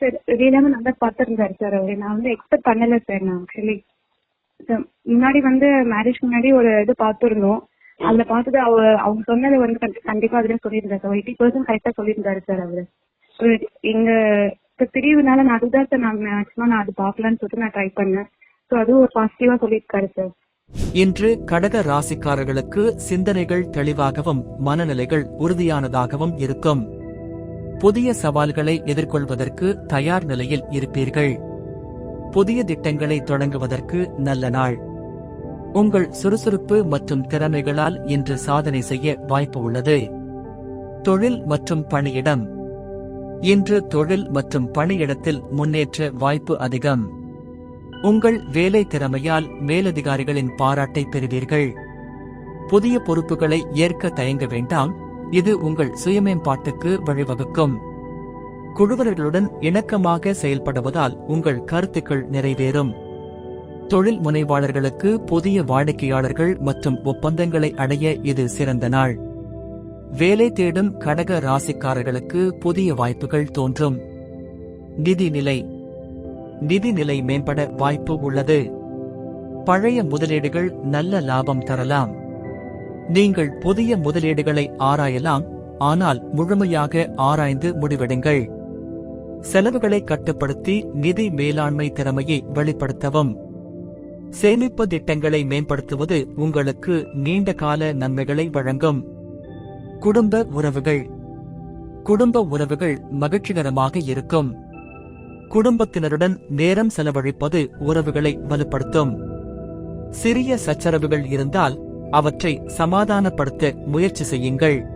Sir வெளியிலாம நல்லா பார்த்துருந்தாரு sir அவரு. நான் வந்து எக்ஸ்பெக்ட் பண்ணல சார் நான் ஆக்சுவலி முன்னாடி வந்து மேரேஜ் முன்னாடி ஒரு இது பார்த்துருந்தோம். அதுல பார்த்தது அவ அவங்க சொன்னது வந்து கண்டிப்பா அதுல சொல்லியிருந்தாரு சார். எயிட்டி பர்சன்ட் கரெக்டா சொல்லியிருந்தாரு சார் அவரு. எங்க இப்ப பிரிவுனால நான் அதுதான் சார் நான் மேக்ஸிமம் நான் அது பார்க்கலான்னு சொல்லிட்டு நான் ட்ரை பண்ணேன். ஸோ அதுவும் ஒரு பாசிட்டிவா சொல்லியிருக்காரு சார். இன்று கடக ராசிக்காரர்களுக்கு சிந்தனைகள் தெளிவாகவும் மனநிலைகள் உறுதியானதாகவும் இருக்கும். புதிய சவால்களை எதிர்கொள்வதற்கு தயார் நிலையில் இருப்பீர்கள். புதிய திட்டங்களை தொடங்குவதற்கு நல்ல நாள். உங்கள் சுறுசுறுப்பு மற்றும் திறமைகளால் இன்று சாதனை செய்ய வாய்ப்பு உள்ளது. தொழில் மற்றும் பணியிடம். இன்று தொழில் மற்றும் பணியிடத்தில் முன்னேற்ற வாய்ப்பு அதிகம். உங்கள் வேலை திறமையால் மேலதிகாரிகளின் பாராட்டை பெறுவீர்கள். புதிய பொறுப்புகளை ஏற்க தயங்க வேண்டாம். இது உங்கள் சுயமேம்பாட்டுக்கு வழிவகுக்கும். குழுவர்களுடன் இணக்கமாக செயல்படுவதால் உங்கள் கருத்துக்கள் நிறைவேறும். தொழில் முனைவாளர்களுக்கு புதிய வாடிக்கையாளர்கள் மற்றும் ஒப்பந்தங்களை அடைய இது சிறந்த நாள். வேலை தேடும் கடக ராசிக்காரர்களுக்கு புதிய வாய்ப்புகள் தோன்றும். நிதிநிலை நிதிநிலை மேம்பட வாய்ப்பு உள்ளது. பழைய முதலீடுகள் நல்ல லாபம் தரலாம். நீங்கள் புதிய முதலீடுகளை ஆராயலாம் ஆனால் முழுமையாக ஆராய்ந்து முடிவெடுங்கள். செலவுகளை கட்டுப்படுத்தி நிதி மேலாண்மை திறமையை வெளிப்படுத்தவும். சேமிப்பு திட்டங்களை மேம்படுத்துவது உங்களுக்கு நீண்ட கால நன்மைகளை வழங்கும். குடும்ப உறவுகள். குடும்ப உறவுகள் மகிழ்ச்சிகரமாக இருக்கும். குடும்பத்தினருடன் நேரம் செலவழிப்பது உறவுகளை வலுப்படுத்தும். சிறிய சச்சரவுகள் இருந்தால் அவற்றை சமாதானப்படுத்த முயற்சி செய்யுங்கள்.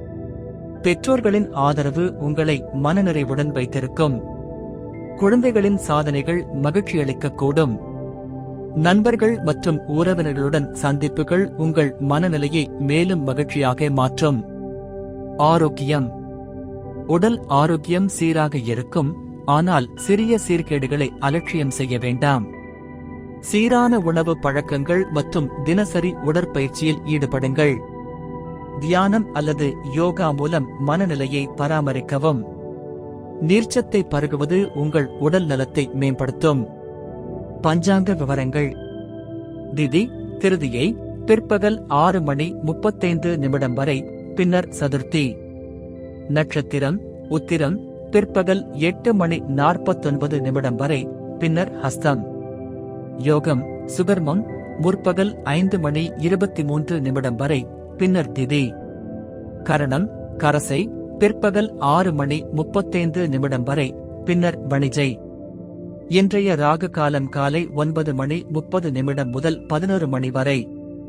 பெற்றோர்களின் ஆதரவு உங்களை மனநிறைவுடன் வைத்திருக்கும். குழந்தைகளின் சாதனைகள் மகிழ்ச்சியளிக்கக்கூடும் நண்பர்கள் மற்றும் உறவினர்களுடன் சந்திப்புகள் உங்கள் மனநிலையை மேலும் மகிழ்ச்சியாக மாற்றும். ஆரோக்கியம். உடல் ஆரோக்கியம் சீராக இருக்கும் ஆனால் சிறிய சீர்கேடுகளை அலட்சியம் செய்ய வேண்டாம். சீரான உணவு பழக்கங்கள் மற்றும் தினசரி உடற்பயிற்சியில் ஈடுபடுங்கள். தியானம் அல்லது யோகா மூலம் மனநிலையை பராமரிக்கவும். நீர்ச்சத்தை பருகுவது உங்கள் உடல் நலத்தை மேம்படுத்தும். பஞ்சாங்க விவரங்கள். திதி திருதியை பிற்பகல் ஆறு மணி முப்பத்தைந்து நிமிடம் வரை பின்னர் சதுர்த்தி. நட்சத்திரம் உத்திரம் பிற்பகல் எட்டு மணி நாற்பத்தொன்பது நிமிடம் வரை பின்னர் ஹஸ்தம். யோகம் சுகர்மம் முற்பகல் ஐந்து மணி இருபத்தி மூன்று நிமிடம் வரை பின்னர் திதி. கரணம் கரசை பிற்பகல் ஆறு மணி முப்பத்தைந்து நிமிடம் வரை பின்னர் வணிஜை. இன்றைய ராகு காலம் காலை ஒன்பது மணி முப்பது நிமிடம் முதல் பதினோரு மணி வரை